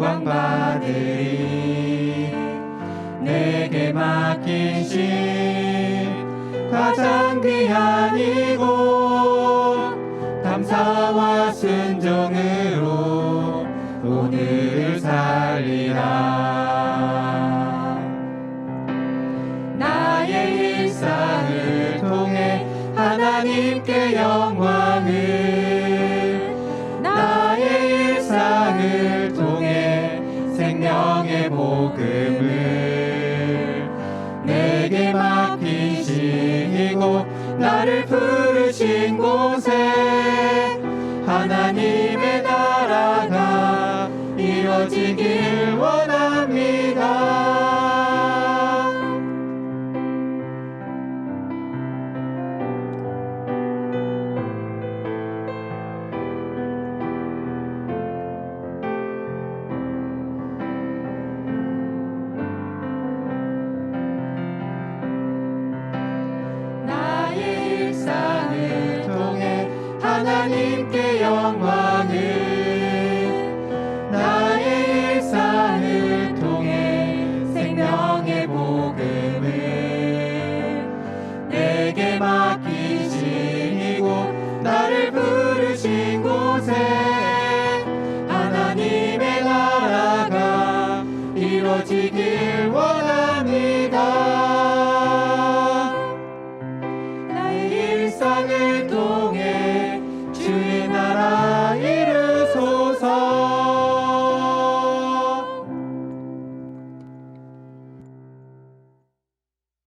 영광 받으리. 내게 맡기신 가장 귀한 이곳 감사와 순종으로 오늘 살리라. 나의 일상 생명의 복음을 내게 이곳 나를 부르신 곳에 하나님의 나라가 이루어지길 begin what